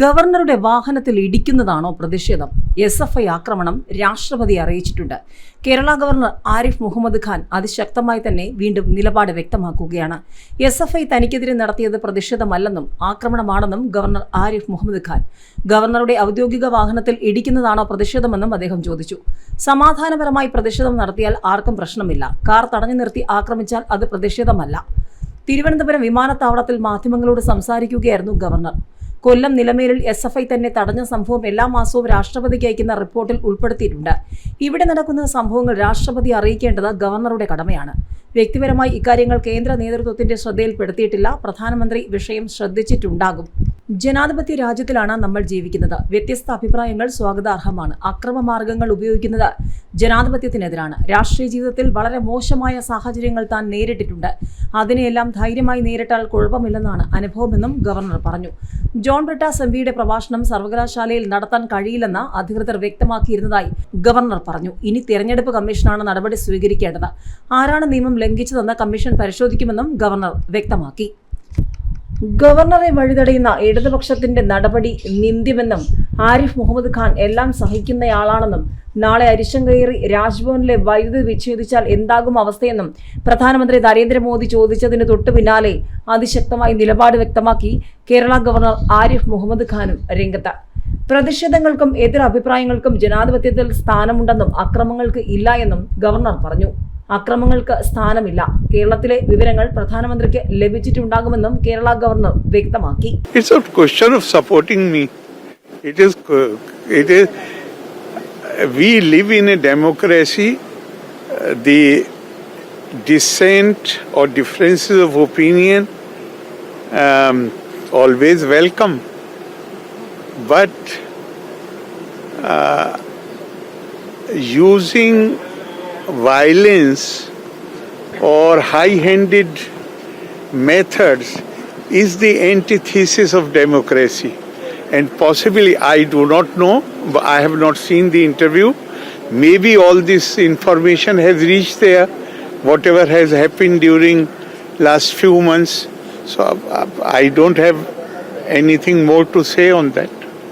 ഗവർണറുടെ വാഹനത്തിൽ ഇടിക്കുന്നതാണോ പ്രതിഷേധം? എസ് എഫ് ഐ ആക്രമണം രാഷ്ട്രപതി അറിയിച്ചിട്ടുണ്ട്. കേരള ഗവർണർ ആരിഫ് മുഹമ്മദ് ഖാൻ അതിശക്തമായി തന്നെ വീണ്ടും നിലപാട് വ്യക്തമാക്കുകയാണ്. എസ് എഫ് ഐ തനിക്കെതിരെ നടത്തിയത് പ്രതിഷേധമല്ലെന്നും ആക്രമണമാണെന്നും ഗവർണർ ആരിഫ് മുഹമ്മദ് ഖാൻ. ഗവർണറുടെ ഔദ്യോഗിക വാഹനത്തിൽ ഇടിക്കുന്നതാണോ പ്രതിഷേധമെന്നും അദ്ദേഹം ചോദിച്ചു. സമാധാനപരമായി പ്രതിഷേധം നടത്തിയാൽ ആർക്കും പ്രശ്നമില്ല. കാർ തടഞ്ഞു നിർത്തി ആക്രമിച്ചാൽ അത് പ്രതിഷേധമല്ല. തിരുവനന്തപുരം വിമാനത്താവളത്തിൽ മാധ്യമങ്ങളോട് സംസാരിക്കുകയായിരുന്നു ഗവർണർ. കൊല്ലം നിലമേലിൽ എസ് എഫ് ഐ തന്നെ തടഞ്ഞ സംഭവം എല്ലാ മാസവും രാഷ്ട്രപതിക്ക് അയക്കുന്ന റിപ്പോർട്ടിൽ ഉൾപ്പെടുത്തിയിട്ടുണ്ട്. ഇവിടെ നടക്കുന്ന സംഭവങ്ങൾ രാഷ്ട്രപതി അറിയിക്കേണ്ടത് ഗവർണറുടെ കടമയാണ്. വ്യക്തിപരമായി ഇക്കാര്യങ്ങൾ കേന്ദ്ര നേതൃത്വത്തിന്റെ ശ്രദ്ധയിൽപ്പെടുത്തിയിട്ടില്ല. പ്രധാനമന്ത്രി വിഷയം ശ്രദ്ധിച്ചിട്ടുണ്ടാകും. ജനാധിപത്യ രാജ്യത്തിലാണ് നമ്മൾ ജീവിക്കുന്നത്. വ്യത്യസ്ത അഭിപ്രായങ്ങൾ സ്വാഗതാർഹമാണ്. അക്രമ മാർഗങ്ങൾ ഉപയോഗിക്കുന്നത് ജനാധിപത്യത്തിനെതിരാണ്. രാഷ്ട്രീയ ജീവിതത്തിൽ വളരെ മോശമായ സാഹചര്യങ്ങൾ താൻ നേരിട്ടിട്ടുണ്ട്. അതിനെയെല്ലാം ധൈര്യമായി നേരിട്ടാൽ കുഴപ്പമില്ലെന്നാണ് അനുഭവമെന്നും ഗവർണർ പറഞ്ഞു. ജോൺ ബ്രിട്ടാസ് എം പിയുടെ പ്രഭാഷണം സർവകലാശാലയിൽ നടത്താൻ കഴിയില്ലെന്ന് അധികൃതർ വ്യക്തമാക്കിയിരുന്നതായി ഗവർണർ പറഞ്ഞു. ഇനി തിരഞ്ഞെടുപ്പ് കമ്മീഷനാണ് നടപടി സ്വീകരിക്കേണ്ടത്. ആരാണ് നിയമം ലംഘിച്ചതെന്ന് കമ്മീഷൻ പരിശോധിക്കുമെന്നും ഗവർണർ വ്യക്തമാക്കി. ഗവർണറെ വഴിതടയുന്ന ഇടതുപക്ഷത്തിന്റെ നടപടി നിന്ദ്യമെന്നും ആരിഫ് മുഹമ്മദ് ഖാൻ എല്ലാം സഹിക്കുന്നയാളാണെന്നും നാളെ അരിശം കയറി രാജ്ഭവനിലെ വൈദ്യുതി വിച്ഛേദിച്ചാൽ എന്താകും അവസ്ഥയെന്നും പ്രധാനമന്ത്രി നരേന്ദ്രമോദി ചോദിച്ചതിന് തൊട്ടു പിന്നാലെ അതിശക്തമായി നിലപാട് വ്യക്തമാക്കി കേരള ഗവർണർ ആരിഫ് മുഹമ്മദ് ഖാനും രംഗത്ത്. പ്രതിഷേധങ്ങൾക്കും എതിർ അഭിപ്രായങ്ങൾക്കും ജനാധിപത്യത്തിൽ സ്ഥാനമുണ്ടെന്നും അക്രമങ്ങൾക്ക് ഇല്ല എന്നും ഗവർണർ പറഞ്ഞു. അക്രമങ്ങൾക്ക് സ്ഥാനമില്ല. കേരളത്തിലെ വിവരങ്ങൾ പ്രധാനമന്ത്രിക്ക് ലഭിച്ചിട്ടുണ്ടാകുമെന്നും കേരള ഗവർണർ വ്യക്തമാക്കി. Always welcome but using violence or high-handed methods is the antithesis of democracy. And possibly, I do not know, I have not seen the interview. Maybe all this information has reached there, whatever has happened during last few months. So I don't have anything more to say on that.